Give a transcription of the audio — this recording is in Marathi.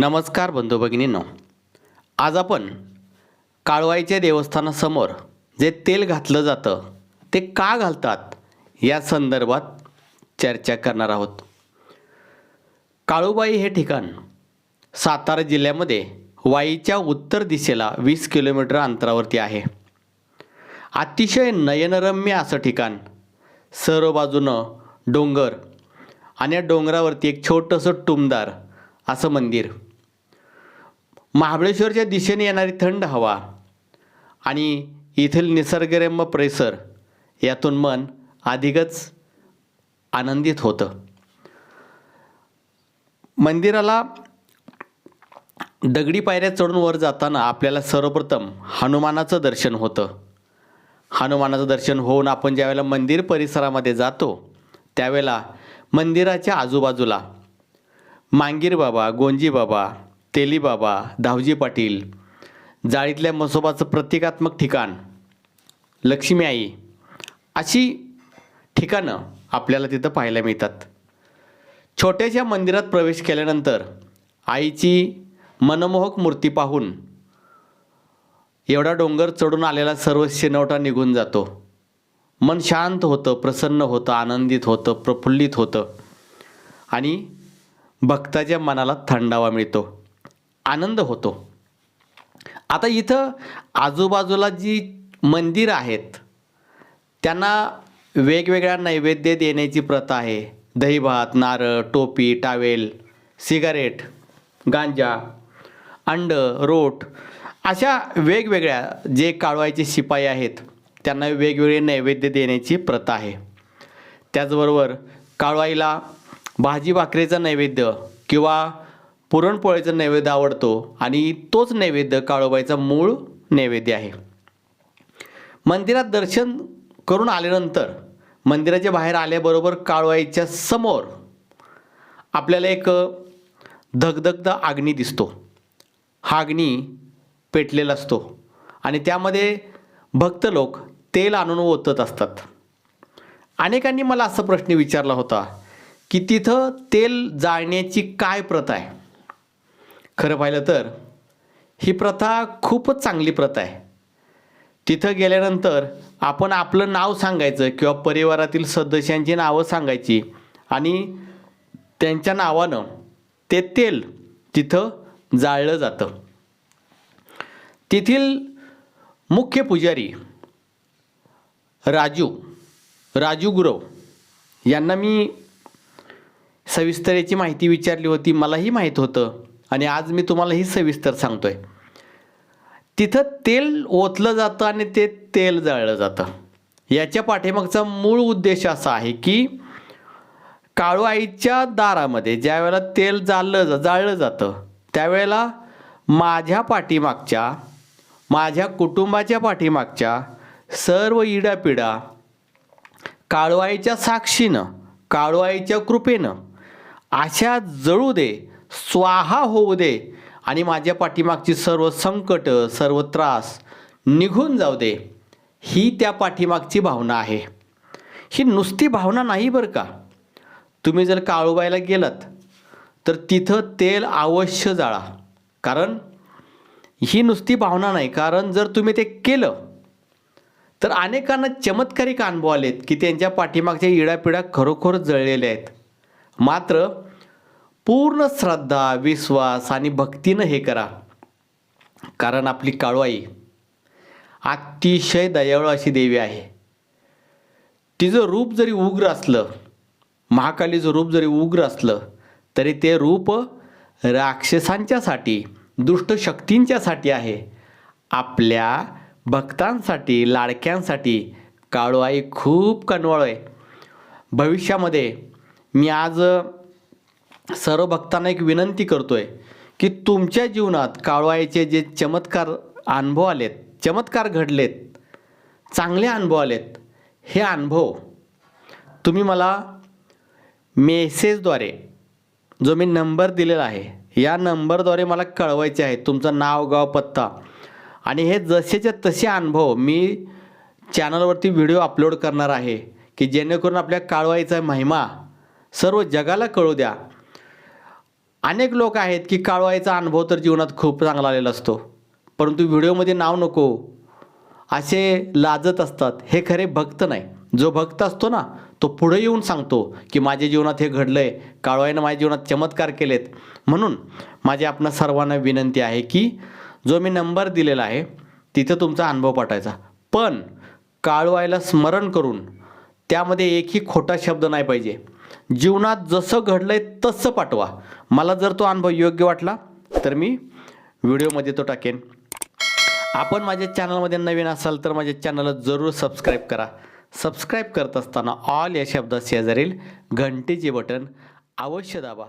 नमस्कार बंधू भगिनींनो. आज आपण काळवाईच्या देवस्थानासमोर जे तेल घातलं जातं ते का घालतात या संदर्भात चर्चा करणार आहोत. काळूबाई हे ठिकाण सातारा जिल्ह्यामध्ये वाईच्या उत्तर दिशेला वीस किलोमीटर अंतरावरती आहे. अतिशय नयनरम्य असं ठिकाण. सर्व बाजूनं डोंगर आणि या डोंगरावरती एक छोटंसं टुमदार असं मंदिर. महाबळेश्वरच्या दिशेने येणारी थंड हवा आणि येथील निसर्गरम्य परिसर यातून मन अधिकच आनंदित होतं. मंदिराला दगडी पायऱ्या चढून वर जाताना आपल्याला सर्वप्रथम हनुमानाचं दर्शन होतं. हनुमानाचं दर्शन होऊन आपण ज्यावेळेला मंदिर परिसरामध्ये जातो त्यावेळेला मंदिराच्या आजूबाजूला मांगीर बाबा गोंजी बाबा तेलीबाबा धावजी पाटील जाळीतल्या मसोबाचं प्रतिकात्मक ठिकाण लक्ष्मी आई अशी ठिकाणं आपल्याला तिथं पाहायला मिळतात. छोट्याशा मंदिरात प्रवेश केल्यानंतर आईची मनमोहक मूर्ती पाहून एवढा डोंगर चढून आलेला सर्व शिनवटा निघून जातो. मन शांत होतं प्रसन्न होतं आनंदित होतं प्रफुल्लित होतं आणि भक्ताच्या मनाला थंडावा मिळतो. आनंद होतो. आता इथं आजूबाजूला जी मंदिरं आहेत त्यांना वेगवेगळ्या नैवेद्य देण्याची प्रथा आहे. दहीभात नारळ टोपी टावेल सिगारेट गांजा अंड रोट अशा वेगवेगळ्या जे काळवायचे शिपाई आहेत त्यांना वेगवेगळे नैवेद्य देण्याची प्रथा आहे. त्याचबरोबर काळवाईला भाजी भाकरीचं नैवेद्य किंवा पुरणपोळीचा नैवेद्य आवडतो आणि तोच नैवेद्य काळोबाईचा मूळ नैवेद्य आहे. मंदिरात दर्शन करून आल्यानंतर मंदिराच्या बाहेर आल्याबरोबर काळवाईच्या समोर आपल्याला एक धगधगदा अग्नी दिसतो. हा अग्नी पेटलेला असतो आणि त्यामध्ये भक्त लोक तेल आणून ओतत असतात. अनेकांनी मला असा प्रश्न विचारला होता की तिथं तेल जाळण्याची काय प्रथा आहे? खरं पाहिलं तर ही प्रथा खूपच चांगली प्रथा आहे. तिथं गेल्यानंतर आपण आपलं नाव सांगायचं किंवा परिवारातील सदस्यांची नावं सांगायची आणि त्यांच्या नावानं ते तेल तिथं जाळलं जातं. तेथील मुख्य पुजारी राजू राजू गुरव यांना मी सविस्तर याची माहिती विचारली होती. मलाही माहीत होतं. आणि आज मी तुम्हाला ही सविस्तर सांगतोय. तिथं तेल ओतलं जातं आणि ते तेल जाळलं जातं. याच्या पाठीमागचा मूळ उद्देश असा आहे की काळू आईच्या दारामध्ये ज्या वेळेला तेल जाळलं जाळलं जातं त्यावेळेला माझ्या पाठीमागच्या माझ्या कुटुंबाच्या पाठीमागच्या सर्व इडापिडा काळवाईच्या साक्षीनं काळवाईच्या कृपेनं अशा जळू दे स्वाहा होऊ दे आणि माझ्या पाठीमागची सर्व संकट सर्व त्रास निघून जाऊ दे. ही त्या पाठीमागची भावना आहे. ही नुसती भावना नाही बरं का? तुम्ही जर काळूबाईला गेलात तर तिथं तेल अवश्य जाळा. कारण ही नुसती भावना नाही. कारण जर तुम्ही ते केलं तर अनेकांना चमत्कारिक अनुभव आलेत की त्यांच्या पाठीमागच्या इडापिडा खरोखर जळलेल्या आहेत. मात्र पूर्ण श्रद्धा विश्वास आणि भक्तीनं हे करा. कारण आपली काळवाई अतिशय दयाळू अशी देवी आहे. तिचं रूप जरी उग्र असलं महाकालीचं रूप जरी उग्र असलं तरी ते रूप राक्षसांच्यासाठी दुष्ट शक्तींच्यासाठी आहे. आपल्या भक्तांसाठी लाडक्यांसाठी काळूआई खूप कनवळ आहे. भविष्यामध्ये मी आज सर्व भक्तांना एक विनंती करतोय की तुमच्या जीवनात काळवाईचे जे चमत्कार अनुभव आलेत चमत्कार घडलेत चांगले अनुभव आलेत हे अनुभव तुम्ही मला मेसेजद्वारे जो मी नंबर दिलेला आहे या नंबरद्वारे मला कळवायचे आहे. तुमचं नाव गाव पत्ता. आणि हे जसेच्या तसे अनुभव मी चॅनलवरती व्हिडिओ अपलोड करणार आहे की जेणेकरून आपल्या काळवाईचा महिमा सर्व जगाला कळू द्या. अनेक लोक आहेत की काळवाईचा अनुभव तर जीवनात खूप चांगला आलेला असतो. परंतु व्हिडिओमध्ये नाव नको. असे लाजत असतात. हे खरे भक्त नाही. जो भक्त असतो ना तो पुढे येऊन सांगतो की माझ्या जीवनात हे घडलं आहे काळवाईनं माझ्या जीवनात चमत्कार केलेत. म्हणून माझी आपणा सर्वांना विनंती आहे की जो मी नंबर दिलेला आहे तिथं तुमचा अनुभव पाठायचा पण काळवायला स्मरण करून त्यामध्ये एकही खोटा शब्द नाही पाहिजे. जीवनात जसं घडलंय तसं पाठवा. मला जर तो अनुभव योग्य वाटला तर मी व्हिडिओमध्ये तो टाकेन. आपण माझ्या चॅनलमध्ये नवीन असाल तर माझ्या चॅनलला जरूर सबस्क्राईब करा. सबस्क्राईब करत असताना ऑल या शब्दात शेजारील घंटेचे बटन अवश्य दाबा.